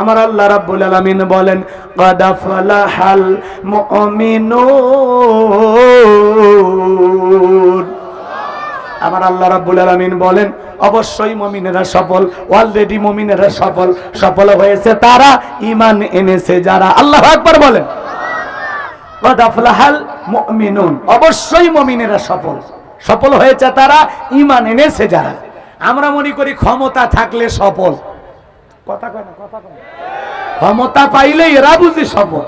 আমার আল্লাহ রাব্বুল আলামিন বলেন, কাদা ফালাহাল মুমিনুন। আমার আল্লাহ রাব্বুল আলামিন বলেন, অবশ্যই মমিনেরা সফল অলরেডি মমিনেরা সফল সফল হয়েছে তারা ইমান এনেছে যারা। আল্লাহ আকবার বলেন, কাদা ফালাহাল মুমিনুন। অবশ্যই মমিনেরা সফল সফল হয়েছে তারা ইমান এনেছে যারা। আমরা মনে করি ক্ষমতা থাকলে সফল। কথা কয় না, কথা কয় ক্ষমতা পাইলে এরা বুঝি সফল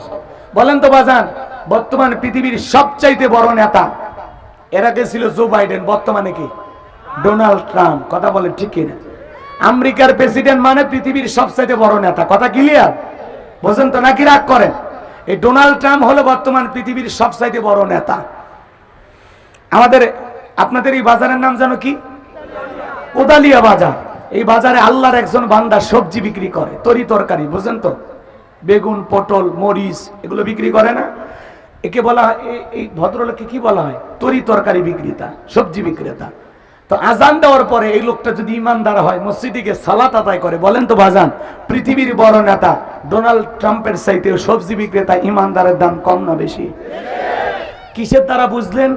বলেন তো বাজান, বর্তমান পৃথিবীর সবচাইতে বড় নেতা এরা কে ছিল? জো বাইডেন, বর্তমানে কি? ডোনাল্ড ট্রাম্প, কথা বলে ঠিক কিনা? আমেরিকার প্রেসিডেন্ট মানে পৃথিবীর সবচাইতে বড় নেতা, কথা ক্লিয়ার? বোঝেন তো নাকি রাগ করেন? এই ডোনাল্ড ট্রাম্প হলো বর্তমান পৃথিবীর সবচাইতে বড় নেতা। আমাদের, আপনাদের এই বাজারের নাম জানো কি? কোদালিয়া বাজার। এই বাজারে আল্লাহর একজন বান্দা সবজি বিক্রি করে, তরি তরকারি, বুঝেন তো? বেগুন, পটল, মরিচ, এগুলো বিক্রি করে না? একে বলা হয় এই ভদ্রলোককে কি বলা হয়? তরি তরকারি বিক্রেতা, সবজি বিক্রেতা। তো আজান দেওয়ার পরে এই লোকটা যদি ইমানদার হয়, মসজিদে গিয়ে সালাত আদায় করে, বলেন তো বাজান, পৃথিবীর বড় নেতা, ডোনাল্ড ট্রাম্পের চাইতে সবজি বিক্রেতা ইমানদারের দাম কম না বেশি? কিসের দ্বারা বুঝলেন?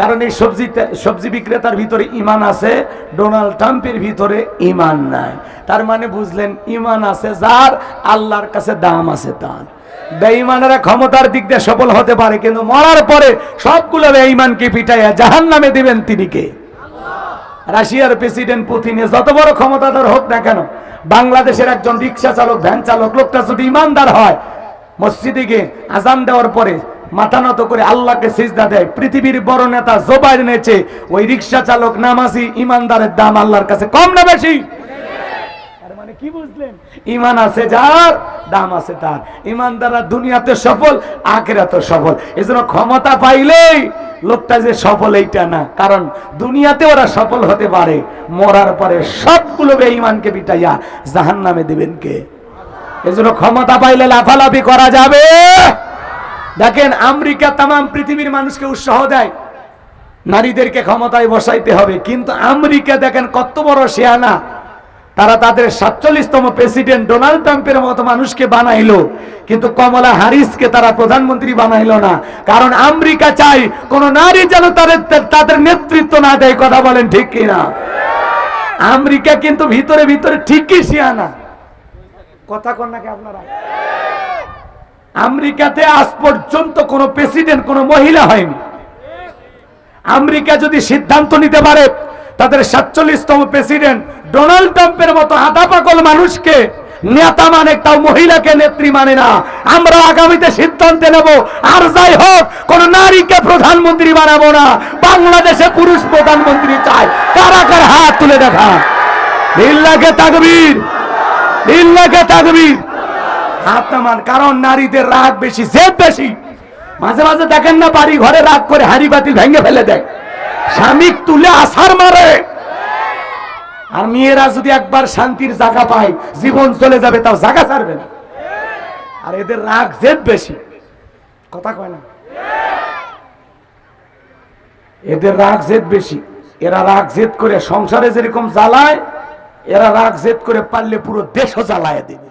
কারণ এই সবজি সবজি বিক্রেতার ভিতরে ইমান আছে, ডোনাল্ড ট্রাম্পের ভিতরে ইমান নাই। তার মানে বুঝলেন ইমান আছে যার, আল্লাহর কাছে দাম আছে তার। বেঈমানেরা ক্ষমতার দিক দিয়ে সফল হতে পারে, কিন্তু মরার পরে সবগুলো বেঈমানকে পিটাইয়া জাহান নামে দিবেন তিনি কে? রাশিয়ার প্রেসিডেন্ট পুতিনে যত বড় ক্ষমতাধর হোক না কেন, বাংলাদেশের একজন রিক্সা চালক, ভ্যান চালক, লোকটা যদি ইমানদার হয়, মসজিদে গিয়ে আজান দেওয়ার পরে মাথা নত করে আল্লাহকে সিজদা দেয়। পৃথিবীর বড় নেতা জোবাইর নেছে ওই রিক্সা চালক, নামাজি, ইমানদারের দাম আল্লাহর কাছে কম না বেশি? মানে সফল ক্ষমতা পাইলেই লোকটা যে সফল এইটা না। কারণ দুনিয়াতে ওরা সফল হতে পারে, মরার পরে সবগুলো বেঈমানকে বিটাইয়া জাহান নামে দিবেন কে? এজন্য ক্ষমতা পাইলে লাফালাফি করা যাবে। দেখেন, আমেরিকা তাম পৃথিবীর মানুষকে উৎসাহ দেয়। নারীদেরকে ক্ষমতায় বসাইতে হবে। কিন্তু আমেরিকা দেখেন, কত বড় শেয়ানা তারা তাদের সাতচল্লিশতম প্রেসিডেন্ট ডোনাল্ড ট্রাম্পের মতো মানুষকে বানাইল। কিন্তু কমলা হারিসকে তারা প্রধানমন্ত্রী বানাইল না। কারণ আমেরিকা চাই কোন নারী যেন তাদের তাদের নেতৃত্ব না দেয়। কথা বলেন ঠিক কিনা? আমেরিকা কিন্তু ভিতরে ভিতরে ঠিকই শিয়ানা কথা কন নাকি আপনারা? আমেরিকাতে আজ পর্যন্ত কোন প্রেসিডেন্ট, কোন মহিলা হয়নি। আমেরিকা যদি সিদ্ধান্ত নিতে পারে, তাদের সাতচল্লিশতম প্রেসিডেন্ট ডোনাল্ড ট্রাম্পের মতো আধা পাগল মানুষকে নেতা মানে তাও মহিলাকে নেত্রী মানে না। আমরা আগামীতে সিদ্ধান্ত নেব, আর যাই হোক, কোন নারীকে প্রধানমন্ত্রী বানাবো না। বাংলাদেশে পুরুষ প্রধানমন্ত্রী চাই। কারা কারা হাত তুলে দেখা লিল্লাকে তাকবীর। লিল্লাকে তাকবীর। হাত নামান, কারণ নারীদের রাগ বেশি, জেদ বেশি। মাঝে মাঝে দেখেন না, বাড়ি ঘরে রাগ করে হাড়ি বাতিল ভেঙে ফেলে দেয়। স্বামী তুলে আসার মারে। আর মেয়েরা যদি একবার শান্তির জায়গা পায়, জীবন চলে যাবে, তাও জায়গা ছাড়বে না। আর এদের রাগ, জেদ বেশি। কথা কয় না? এদের রাগ, জেদ বেশি। এরা রাগ, জেদ করে সংসারে যেরকম জ্বালায়, এরা রাগ, জেদ করে পারলে পুরো দেশও জ্বালায় দিবে